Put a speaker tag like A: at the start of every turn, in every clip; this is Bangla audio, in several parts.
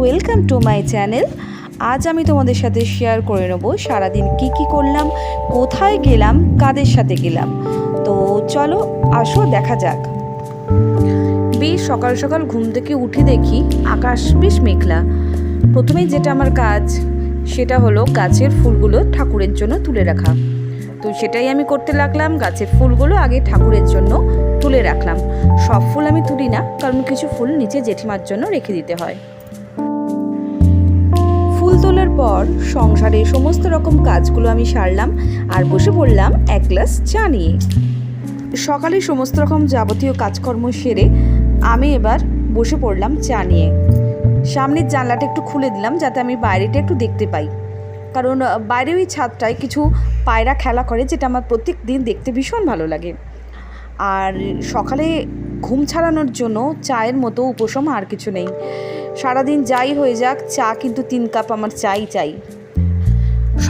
A: Welcome to my channel. আজ আমি তোমাদের সাথে শেয়ার করে নেব সারাদিন কি কি করলাম, কোথায় গেলাম, কাদের সাথে গেলাম। তো চলো, আসো, দেখা যাক। বেশ, সকাল সকাল ঘুম থেকে উঠে দেখি আকাশ বেশ মেঘলা। প্রথমেই যেটা আমার কাজ, সেটা হলো গাছের ফুলগুলো ঠাকুরের জন্য তুলে রাখা। তো সেটাই আমি করতে লাগলাম, গাছের ফুলগুলো আগে ঠাকুরের জন্য তুলে রাখলাম। সব ফুল আমি তুলি না, কারণ কিছু ফুল নিচে জেঠিমার জন্য রেখে দিতে হয়। পর সংসারে সমস্ত রকম কাজগুলো আমি সারলাম আর বসে পড়লাম এক গ্লাস চা নিয়ে। সকালে সমস্ত রকম যাবতীয় কাজকর্ম সেরে আমি এবার বসে পড়লাম চা নিয়ে। সামনের জানলাটা একটু খুলে দিলাম যাতে আমি বাইরেটা একটু দেখতে পাই। কারণ বাইরে ওই ছাদটায় কিছু পায়রা খেলা করে যেটা আমার প্রত্যেক দিন দেখতে ভীষণ ভালো লাগে। আর সকালে ঘুম ছাড়ানোর জন্য চায়ের মতো উপশম আর কিছু নেই। সারাদিন যাই হয়ে যাক, চা কিন্তু তিন কাপ আমার চাই চাই।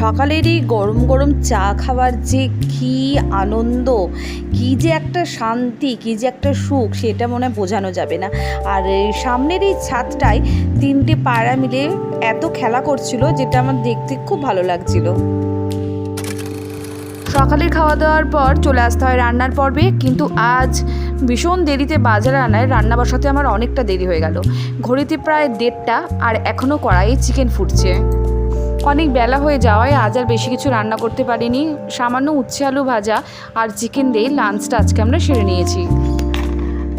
A: সকালের এই গরম গরম চা খাওয়ার যে কী আনন্দ, কী যে একটা শান্তি, কী যে একটা সুখ, সেটা মনে বোঝানো যাবে না। আর সামনের এই ছাদটায় তিনটে পায়রা মিলে এত খেলা করছিল, যেটা আমার দেখতে খুব ভালো লাগছিল। সকালের খাওয়া দাওয়ার পর চলে আসতে হয় রান্নার পর্বে, কিন্তু আজ ভীষণ দেরিতে বাজারে আনায়, রান্না বসাতে আমার অনেকটা দেরি হয়ে গেল। ঘড়িতে প্রায় দেড়টা আর এখনও কড়াই চিকেন ফুটছে। অনেক বেলা হয়ে যাওয়ায় আজ আর বেশি কিছু রান্না করতে পারিনি। সামান্য উচ্ছে আলু ভাজা আর চিকেন দিয়ে লাঞ্চটা আজকে আমরা সেরে নিয়েছি।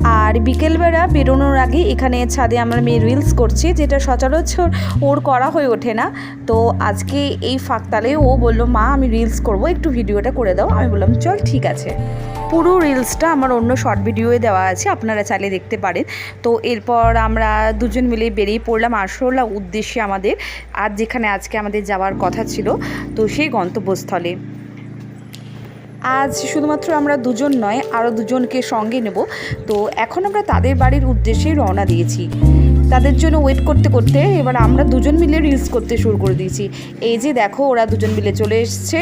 A: আর বিকেলবেলা বেরোনোর আগে এখানে ছাদে আমার মেয়ে রিলস করছে, যেটা সচরাচর ওর করা হয়ে ওঠে না। তো আজকে এই ফাঁকতালে ও বলল, মা, আমি রিলস করব, একটু ভিডিওটা করে দাও। আমি বললাম, চল, ঠিক আছে। পুরো রিলসটা আমার অন্য শর্ট ভিডিওয়ে দেওয়া আছে, আপনারা চাইলে দেখতে পারেন। তো এরপর আমরা দুজন মিলে বেরিয়ে পড়লাম আসলা উদ্দেশ্যে আমাদের। আর যেখানে আজকে আমাদের যাওয়ার কথা ছিল, তো সেই গন্তব্যস্থলে। আজ শুধুমাত্র আমরা দুজন নয় আরও দুজনকে সঙ্গে নেব। তো এখন আমরা তাদের বাড়ির উদ্দেশ্যে রওনা দিয়েছি। তাদের জন্য ওয়েট করতে করতে এবার আমরা দুজন মিলে রিলস করতে শুরু করে দিয়েছি। এই যে দেখো, ওরা দুজন মিলে চলে এসছে।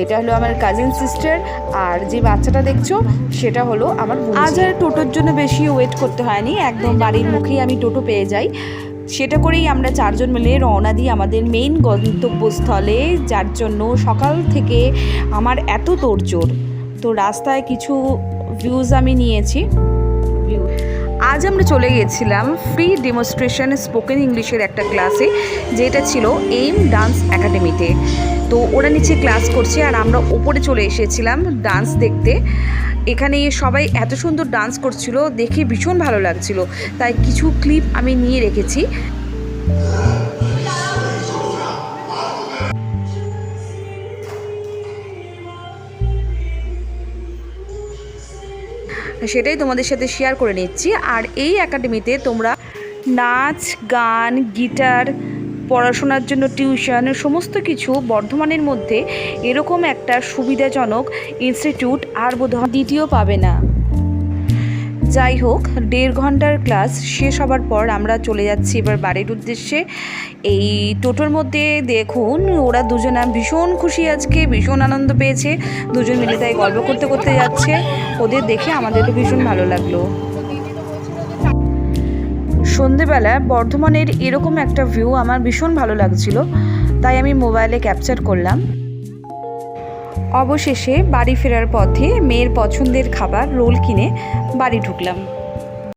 A: এটা হলো আমার কাজিন সিস্টার আর যে বাচ্চাটা দেখছ, সেটা হলো আমার আজ আর টোটোর জন্য বেশি ওয়েট করতে হয়নি। একদম বাড়ির মুখেই আমি টোটো পেয়ে যাই। সেটা করেই আমরা চারজন মিলে রওনা দিই আমাদের মেইন গন্তব্যস্থলে, যার জন্য সকাল থেকে আমার এত তোড়জোড়। তো রাস্তায় কিছু ভিউজ আমি নিয়েছি। আজ আমরা চলে গিয়েছিলাম ফ্রি ডেমনস্ট্রেশন স্পোকেন ইংলিশের একটা ক্লাসে যেটা ছিল এইম ডান্স একাডেমিতে তো। ওরা নিচে ক্লাস করছে আর আমরা ওপরে চলে এসেছিলাম ডান্স দেখতে। এখানে সবাই এত সুন্দর ডান্স করছিল, দেখে ভীষণ ভালো লাগছিল। তাই কিছু ক্লিপ আমি নিয়ে রেখেছি। সেটাই তোমাদের সাথে শেয়ার করে নিচ্ছি। আর এই একাডেমিতে তোমরা নাচ, গান গিটার পড়াশোনার জন্য টিউশন সমস্ত কিছু বর্ধমানের মধ্যে এরকম একটা সুবিধাজনক ইনস্টিটিউট আর বোধহয় দ্বিতীয় পাবে না। যাই হোক, দেড় ঘণ্টার ক্লাস শেষ হবার পর আমরা চলে যাচ্ছি এবার বাড়ির উদ্দেশ্যে। এই টোটোর মধ্যে দেখুন, ওরা দুজনা ভীষণ খুশি আজকে, ভীষণ আনন্দ পেয়েছে। দুজন মিলে তাই গল্প করতে করতে যাচ্ছে। ওদের দেখে আমাদেরও ভীষণ ভালো লাগল। সন্ধেবেলা বর্ধমানের এরকম একটা ভিউ আমার ভীষণ ভালো লাগছিল, তাই আমি মোবাইলে ক্যাপচার করলাম। অবশেষে বাড়ি ফেরার পথে মেয়ের পছন্দের খাবার রোল কিনে বাড়ি ঢুকলাম।